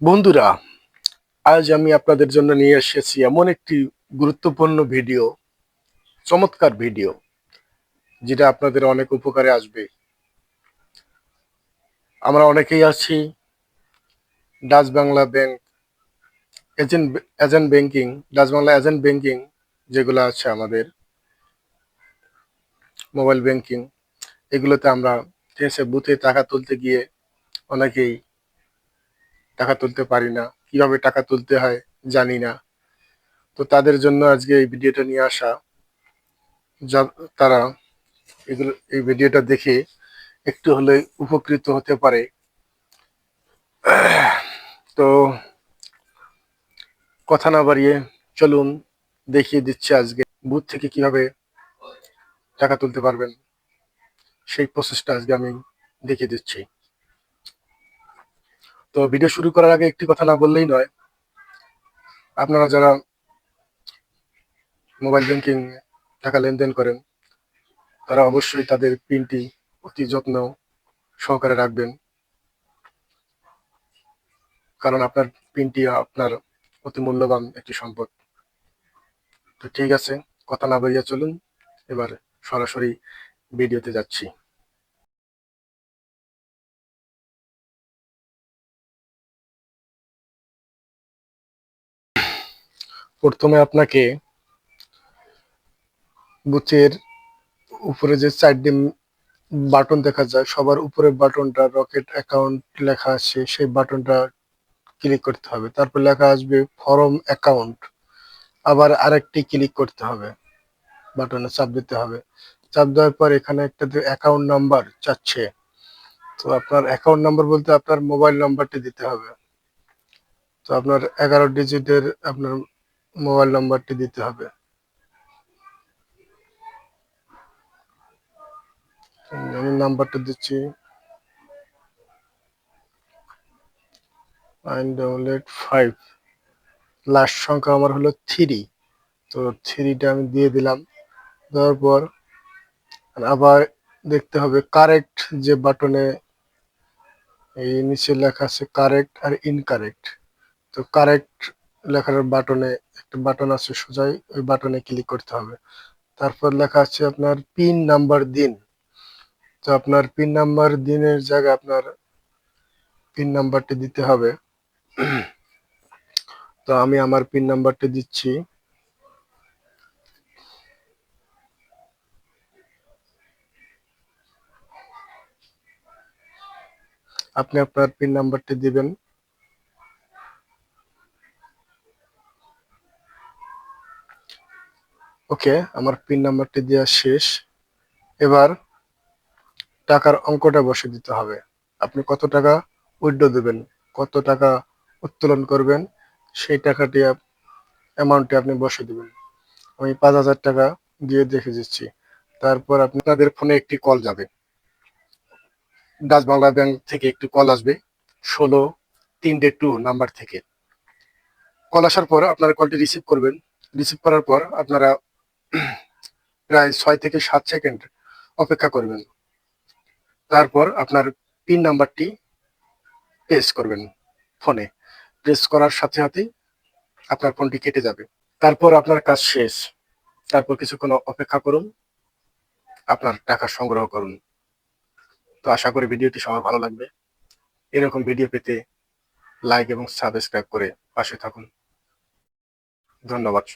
বন্ধুরা, আজ আমি আপনাদের জন্য নিয়ে এসেছি এমন একটি গুরুত্বপূর্ণ ভিডিও, চমৎকার ভিডিও, যেটা আপনাদের অনেক উপকারে আসবে। আমরা অনেকেই আছি, Dutch Bangla bank, agent agent banking, Dutch Bangla agent banking যেগুলো আছে আমাদের, মোবাইল ব্যাংকিং, এগুলোতে আমরা বুথে টাকা তুলতে গিয়ে অনেকেই টাকা তুলতে পারি না, কীভাবে টাকা তুলতে হয় জানি না। তো তাদের জন্য আজকে এই ভিডিওটা নিয়ে আসা। যা তারা এগুলো, এই ভিডিওটা দেখে একটু হলে উপকৃত হতে পারে। তো কথা না বাড়িয়ে চলুন, দেখিয়ে দিচ্ছে আজকে বুথ থেকে কীভাবে টাকা তুলতে পারবেন। সেই প্রসেসটা আজকে আমি দেখিয়ে দিচ্ছি। তো ভিডিও শুরু করার আগে একটি কথা না বললেই নয়। আপনারা যারা মোবাইল ব্যাংকিং টাকা লেনদেন করেন, তারা অবশ্যই তাদের পিনটি অতি যত্ন সহকারে রাখবেন। কারণ আপনার পিনটি আপনার অতি মূল্যবান একটি সম্পদ। তো ঠিক আছে, কথা না বলিয়া চলুন, এবার সরাসরি ভিডিওতে যাচ্ছি। প্রথমে আপনাকে বুথের উপরে যে চারটি বাটন দেখা যায়, সবার উপরে বাটনটা রকেট অ্যাকাউন্ট লেখা আছে, সেই বাটনটা ক্লিক করতে হবে। তারপর লেখা আসবে ফরম অ্যাকাউন্ট আবার আরেকটি ক্লিক করতে হবে বাটনে চাপ দিতে হবে। চাপ দেওয়ার পর এখানে একটা অ্যাকাউন্ট নাম্বার চাচ্ছে, তো আপনার অ্যাকাউন্ট নাম্বার বলতে আপনার মোবাইল নাম্বারটি দিতে হবে। তো আপনার এগারো ডিজিটের আপনার মোবাইল নাম্বারটি দিতে হবে। আমি নাম্বারটা দিচ্ছি। Nine double eight five last সংখ্যা আমার হলো থ্রি তো থ্রিটা আমি দিয়ে দিলাম। দেওয়ার পর আবার দেখতে হবে কারেক্ট যে বাটনে এই নিচে লেখা আছে কারেক্ট আর ইনকারেক্ট তো কারেক্ট লেখার বাটনে একটা বাটন আছে সোজাই, ওই বাটনে ক্লিক করতে হবে। তারপর লেখা আছে আপনার পিন নাম্বার দিন। তো আপনার পিন নাম্বার দিনের জায়গায় আপনার পিন নাম্বারটি দিতে হবে। তো আমি আমার পিন নাম্বারটি দিচ্ছি। আপনি আপনার পিন নাম্বারটি দিবেন। ওকে, আমার পিন নাম্বারটি দেওয়া শেষ। এবার টাকার অঙ্কটা বসে দিতে হবে। আপনি কত টাকা উইড্রো দেবেন, কত টাকা উত্তোলন করবেন, সেই টাকাটি অ্যামাউন্টটি আপনি বসে দেবেন। আমি পাঁচ হাজার টাকা দিয়ে দেখে দিচ্ছি। তারপর আপনাদের ফোনে একটি কল যাবে। ডাচ বাংলা ব্যাংক থেকে একটি কল আসবে, ষোলো তিনটে টু নাম্বার থেকে। কল আসার পর আপনারা কলটি রিসিভ করবেন। রিসিভ করার পর আপনারা প্রায় ছয় থেকে সাত সেকেন্ড অপেক্ষা করবেন। তারপর আপনার পিন নাম্বারটি প্রেস করবেন ফোনে। প্রেস করার সাথে সাথেই আপনার ফোনটি কেটে যাবে। তারপর আপনার কাজ শেষ। তারপর কিছুক্ষণ অপেক্ষা করুন। আপনার টাকা সংগ্রহ করুন। তো আশা করি ভিডিওটি সবার ভালো লাগবে। এরকম ভিডিও পেতে লাইক এবং সাবস্ক্রাইব করে পাশে থাকুন। ধন্যবাদ।